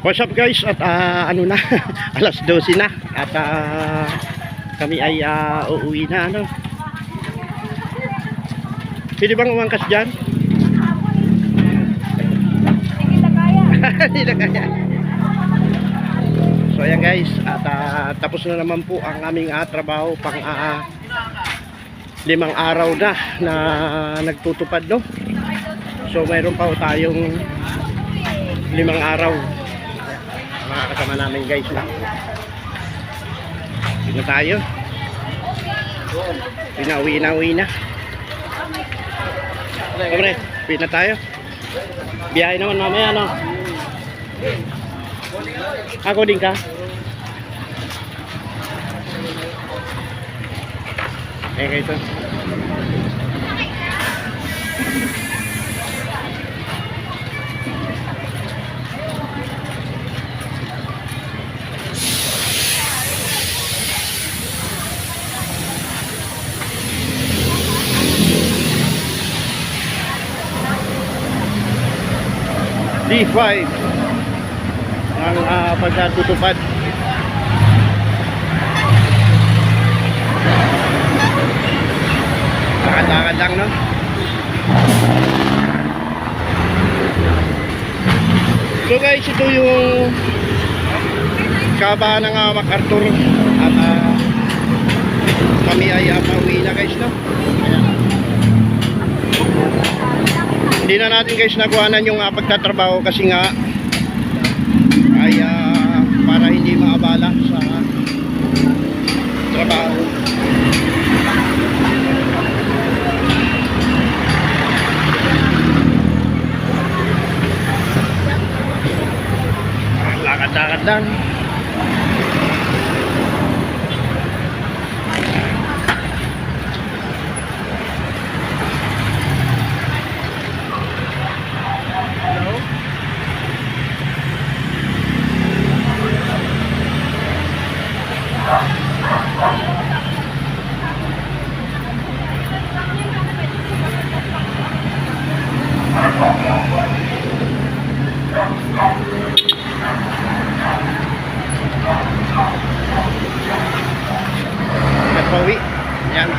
What's up guys? At ah, ano na, alas 12 na. At ah, kami ay ah, uuwi na ano. Pwede bang umangkas dyan? Hindi kita kaya. Hindi kaya. So ayan guys, at ah, tapos na naman po ang aming ah, trabaho pang ah, limang araw na na nagtutupad no. So mayroon pa tayong limang araw kasama namin guys. Uwi na tayo. Uwi na, uwi na, uwi na. Pre, uwi na tayo. Biyahe naman mamaya no. Ako din ka? Eh, kayo D5 ang uh, pagkatutupad. Lakad-lakad lang, no? So guys, ito yung kabahan ng uh, MacArthur at ah, kami ay uh, pauwi na guys, no? Ayan. Hindi na natin guys nakuhanan yung uh, pagtatrabaho kasi nga ay ah, para hindi maabala sa trabaho. Lakad-lakad lang. Nagpawi. Yan.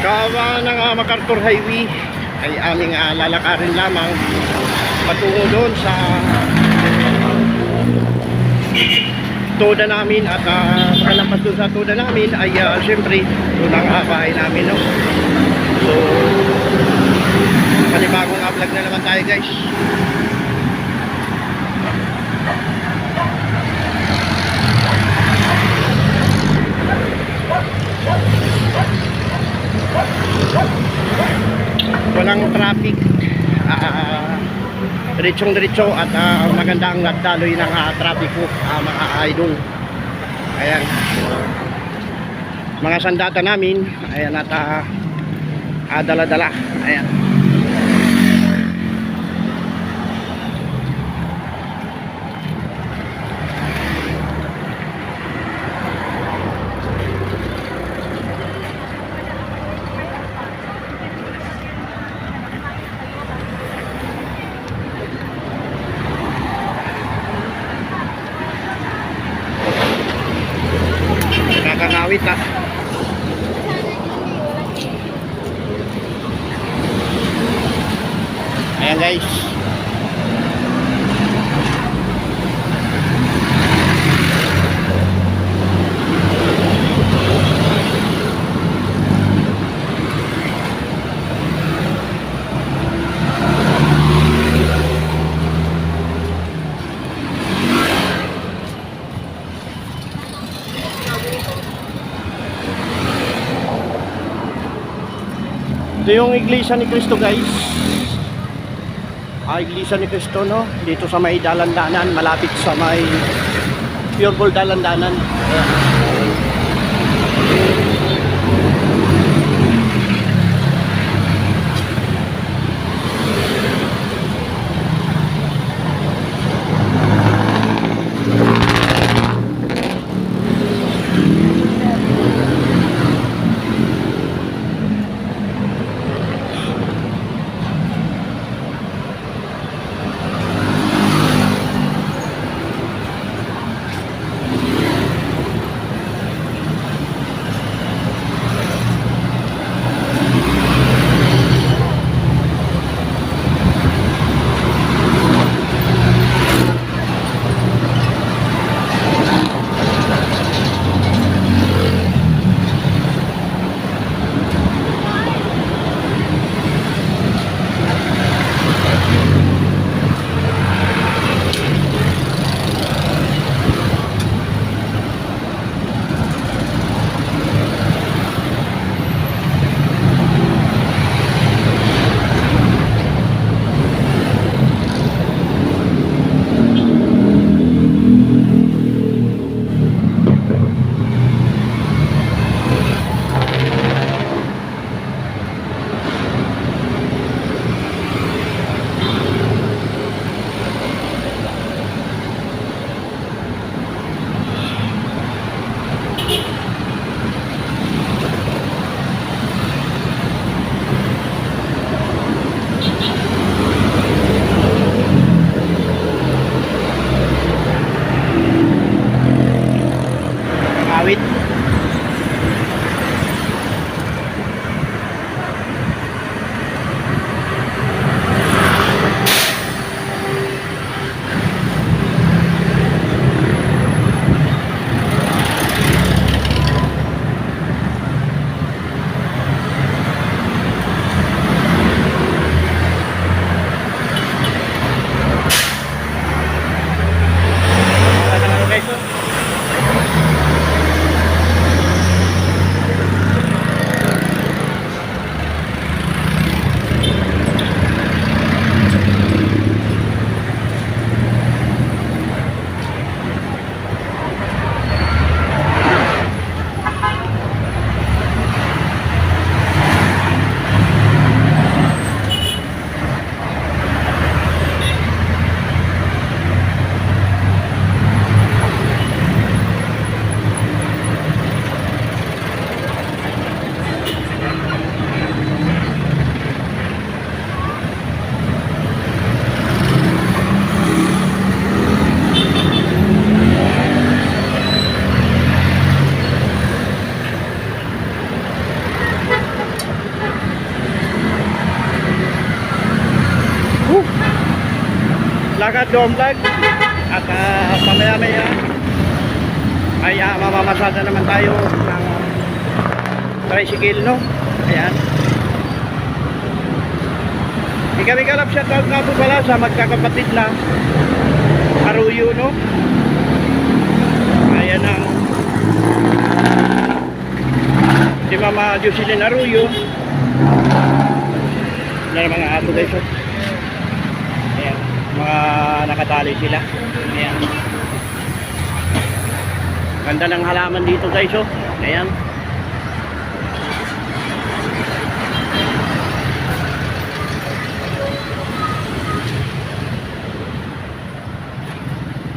Kawa ng uh, MacArthur Highway ay aming uh, lalakarin lamang patungo doon sa toda namin at uh, pagkalampas doon sa toda namin ay uh, syempre doon ang uh, bahay namin no? so panibagong vlog na naman tayo guys walang traffic. Ah diretsong diretso at ah, maganda ang nagdaloy ng uh, traffic po ah, mga idol. Ayan. Mga sandata namin. Ayan at ah, ah, dala-dala. Ayan nakakawit ah ayan guys Ito yung iglesia ni Cristo guys. Ah, iglesia ni Cristo no. Dito sa may dalandanan, malapit sa may Pure Gold dalandanan. Ayan. Doon vlog at uh, mamaya maya ay uh, mamamasada naman tayo ng tricycle no? Ayan. Ikaw kalap shoutout nga po pala sa magkakapatid na Aruyo no? Ayan ang si Mama Jocelyn Aruyo na mga ato guys oh. Mga nakatali sila. Ayan. Ganda ng halaman dito guys oh. Ayan.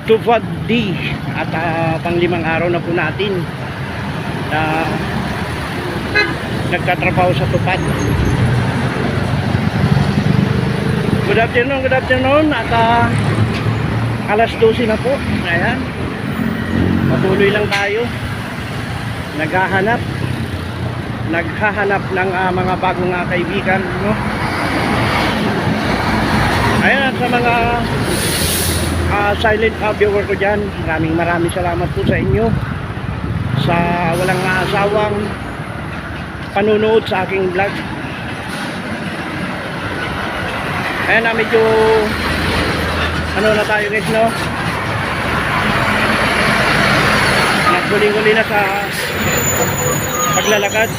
Tupad D at ah, panglimang araw na po natin na nagtatrabaho sa tupad Good afternoon, good afternoon. At ah, alas 12 na po. Ayan. Patuloy lang tayo. Naghahanap naghahanap ng ah, mga bagong ah, kaibigan no? ayan sa mga ah, silent uh, viewer ko dyan maraming maraming salamat po sa inyo sa walang asawang panunood sa aking vlog ayan na medyo ano na tayo guys no nagkuling-uli na sa paglalakad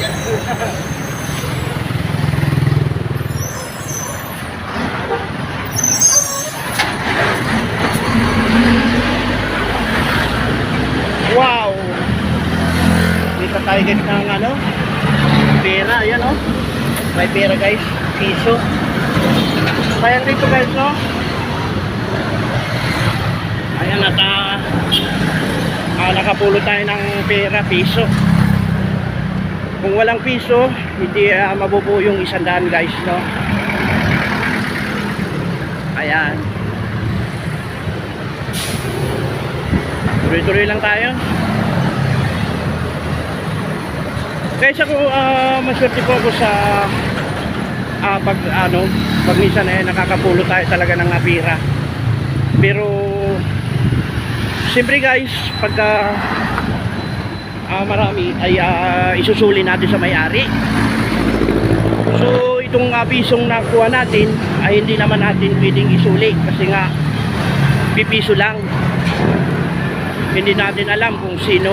Wow! Dito tayo guys ng ano? Pera, ayan oh. May pera guys, piso. Sayang dito guys no? Ayan at ah, ah, nakapulo tayo ng pera, piso. Kung walang piso, hindi ah, mabubuo yung isandaan guys no? Ayan. Tuloy-tuloy lang tayo. Guys, ako uh, maswerte po ako sa ah, pag ano, pag minsan eh nakakapulo tayo talaga ng apira. Pero siyempre guys, pagka ah, marami ay ah, isusuli natin sa may-ari. So itong uh, pisong nakuha natin ay hindi naman natin pwedeng isuli kasi nga pipiso lang hindi natin alam kung sino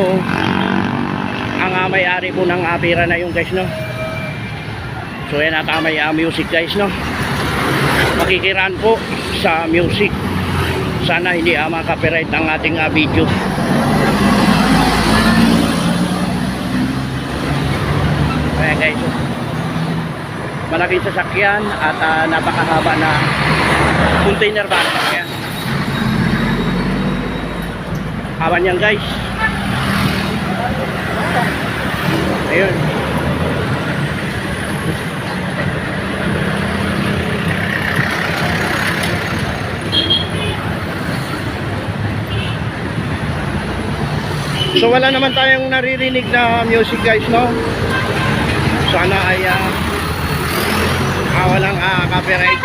ang uh, may-ari po ng apira na yung guys no so yan at may uh, music guys no makikiraan po sa music sana hindi uh, makapiright ang ating uh, video kaya guys oh. malaking sasakyan at uh, napakahaba na container van kaya Awan yan guys. Ayun. So wala naman tayong naririnig na music guys no. Sana ay uh, ah, walang ah, copyright.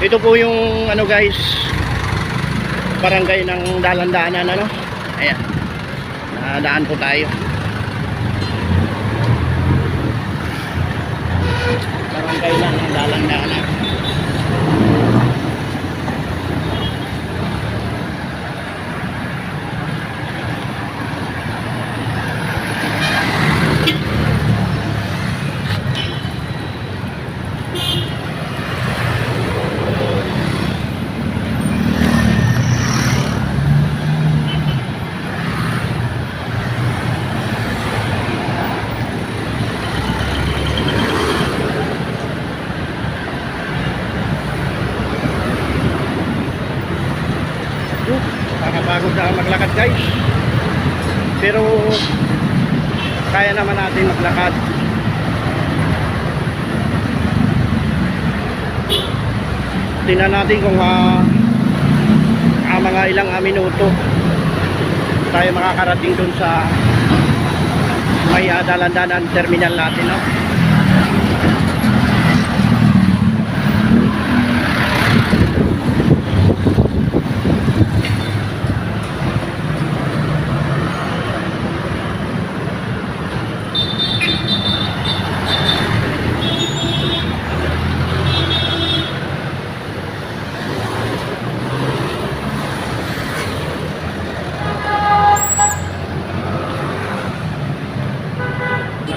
Ito po yung ano guys barangay ng dalan-daanan ano. Ayan. Nadaan po tayo. Barangay lang ng dalan-daanan. Nakapagod na maglakad guys. Pero kaya naman natin maglakad. Tingnan natin kung ah, ah, mga ilang ah, minuto tayo makakarating dun sa may uh, dalan-danan terminal natin no?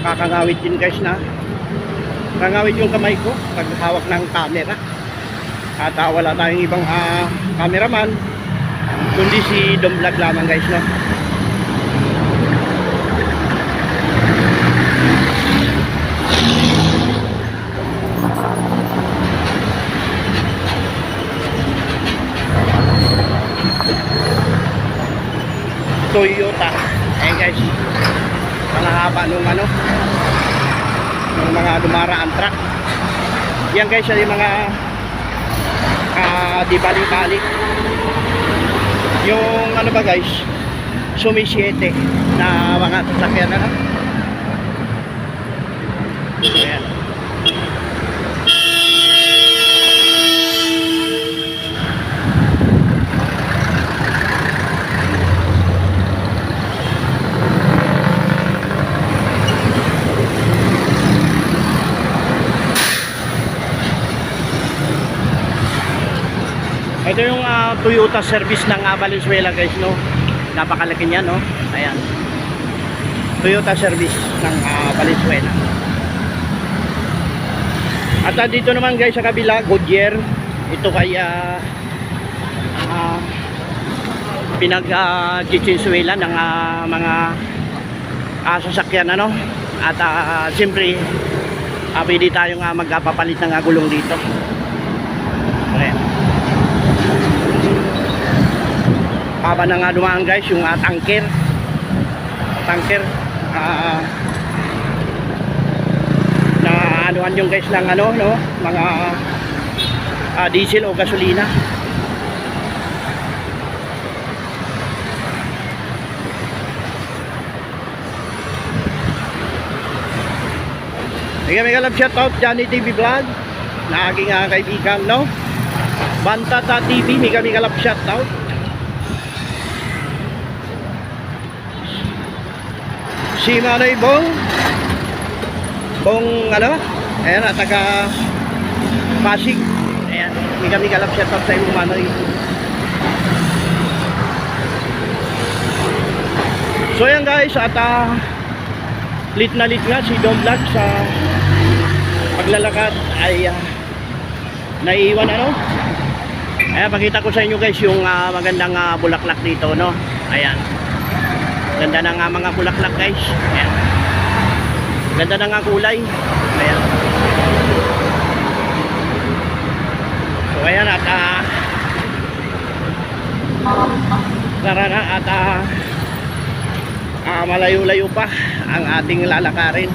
Nakakangawit din guys na kangawit yung kamay ko pag hawak ng camera. At ah, wala tayong ibang ah, cameraman kundi si Dom Vlog lamang guys no. Toyota. Eh guys, haba nung ano, ng mga dumaraan truck. Yan guys, yung mga ah, di balik-balik. Yung ano ba guys, sumisiete na mga sasakyan na. Ayan. Ito yung ah, Toyota service ng ah, Valenzuela guys no. Napakalaki niya no. Ayan. Toyota service ng ah, Valenzuela. At ah, dito naman guys sa kabila Goodyear. Ito kay ah, ah, pinag uh, ng ah, mga ah, sasakyan ano. At ah, siyempre ah, pwede tayong ah, magpapalit ng ah, gulong dito. Ayan. Haba na nga dumaan guys yung uh, tanker. Tanker. ah na anuhan yung guys ng ano no, mga ah, diesel o gasolina. Mega mega love shoutout Johnny TV Vlog na aking uh, kaibigan no. Bantata TV mega mega love shoutout. Si Manoy Bong. Bong ano? Ayan at taga Pasig. Ayan may kami kalap shout out sa iyo Manoy. So ayan guys at uh, lit na lit nga si Dom Vlog sa paglalakad. Ay uh, naiiwan ano? Ayan pakita ko sa inyo guys yung uh, magandang uh, bulaklak dito no? Ayan Ganda na nga mga bulaklak guys. Ayan. Ganda na nga kulay. Ayan. So ayan at uh, tara na at uh, uh, malayo-layo pa ang ating lalakarin.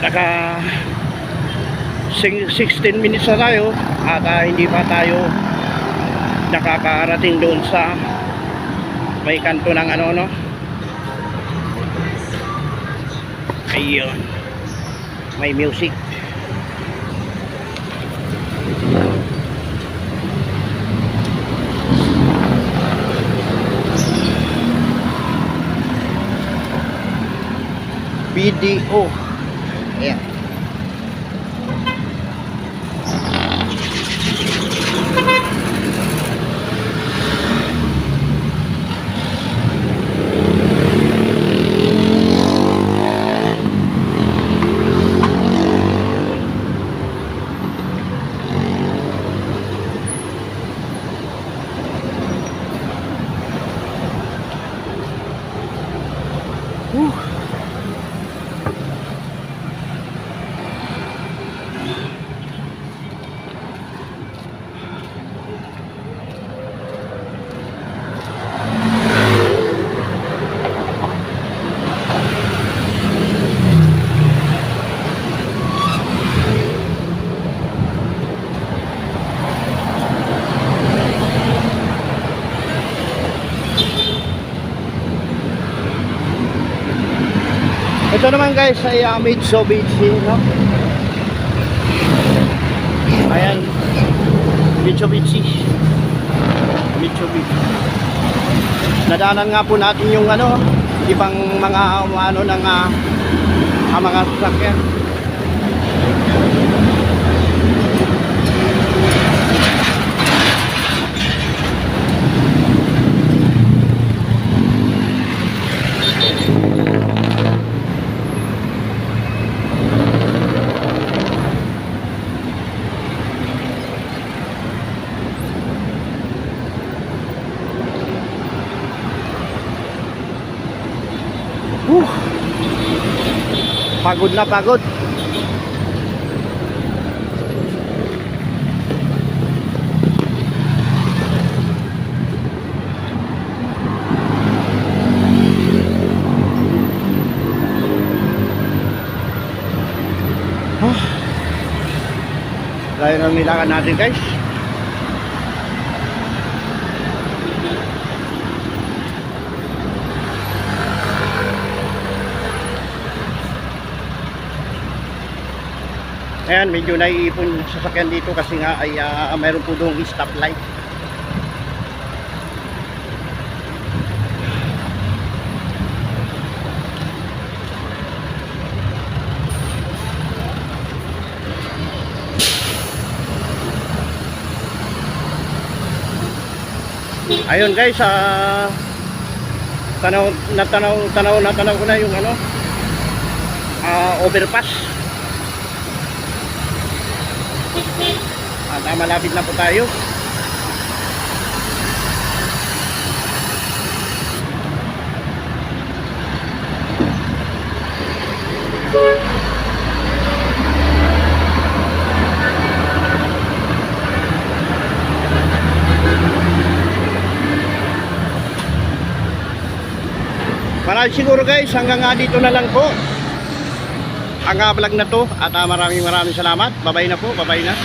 Naka 16 minutes na tayo at uh, hindi pa tayo nakakarating doon sa may kanto ng ano no? Ayun. May music. BDO ayan Ito naman guys ay uh, Mitsubishi, no? Ayan. Mitsubishi. Mitsubishi. Nadaanan nga po natin yung ano, ibang mga ano ng uh, mga sasakyan. Pagod na pagod. Layo ng nilakan natin guys. Ayan, medyo naiipon yung sasakyan dito kasi nga ay ah, mayroon po doong stoplight. Ayun guys, ah tanaw na tanaw tanaw na tanaw ko na yung ano ah overpass. At ah, malapit na po tayo. Marami siguro guys, hanggang nga dito na lang po. Ang ah, vlog na to at ah, maraming maraming salamat. Babay na po, babay na.